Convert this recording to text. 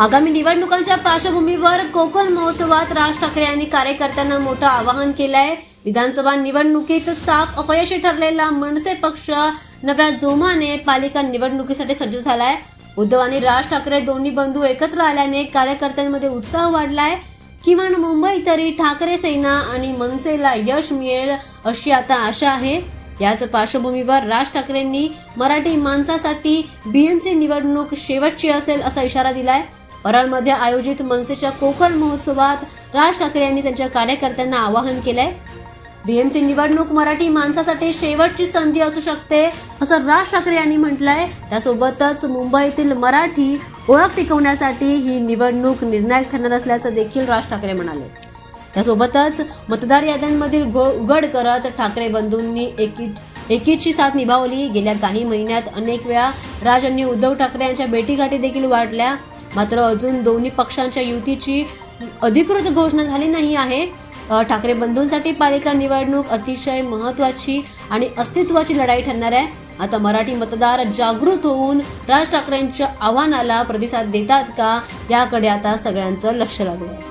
आगामी निवडणुकांच्या पार्श्वभूमीवर कोकण महोत्सवात राज ठाकरे यांनी कार्यकर्त्यांना मोठं आवाहन केलंय. विधानसभा निवडणुकीत साफ अपयशी ठरलेला मनसे पक्ष नव्या जोमाने पालिका निवडणुकीसाठी सज्ज झालाय. उद्धव आणि राज ठाकरे दोन्ही बंधू एकत्र आल्याने कार्यकर्त्यांमध्ये उत्साह वाढलाय. किमान मुंबई तरी ठाकरे सेना आणि मनसेला यश मिळेल अशी आता आशा आहे. याच पार्श्वभूमीवर राज ठाकरेंनी मराठी माणसासाठी बीएमसी निवडणूक शेवटची असेल असा इशारा दिलाय. परळमध्ये आयोजित मनसेच्या कोकण महोत्सवात राज ठाकरे यांनी त्यांच्या कार्यकर्त्यांना आवाहन केलंय. बीएमसी निवडणूक मराठी माणसासाठी शेवटची संधी असू शकते असं राज ठाकरे यांनी म्हटलंय. त्यासोबतच मुंबईतील मराठी ओळख टिकवण्यासाठी ही निवडणूक निर्णायक ठरणार असल्याचं देखील राज ठाकरे म्हणाले. त्यासोबतच मतदार याद्यांमधील घो- उघड करत ठाकरे बंधूंनी एकी एकीची साथ निभावली. गेल्या काही महिन्यात अनेक वेळा राज यांनी उद्धव ठाकरे यांच्या भेटीगाठी देखील वाढल्या. मात्र अजून दोन्ही पक्षांच्या युतीची अधिकृत घोषणा झाली नाही आहे. ठाकरे बंधूंसाठी पालिका निवडणूक अतिशय महत्वाची आणि अस्तित्वाची लढाई ठरणार आहे. आता मराठी मतदार जागृत होऊन राज ठाकरेंच्या आव्हानाला प्रतिसाद देतात का? याकडे आता सगळ्यांचं लक्ष लागलं आहे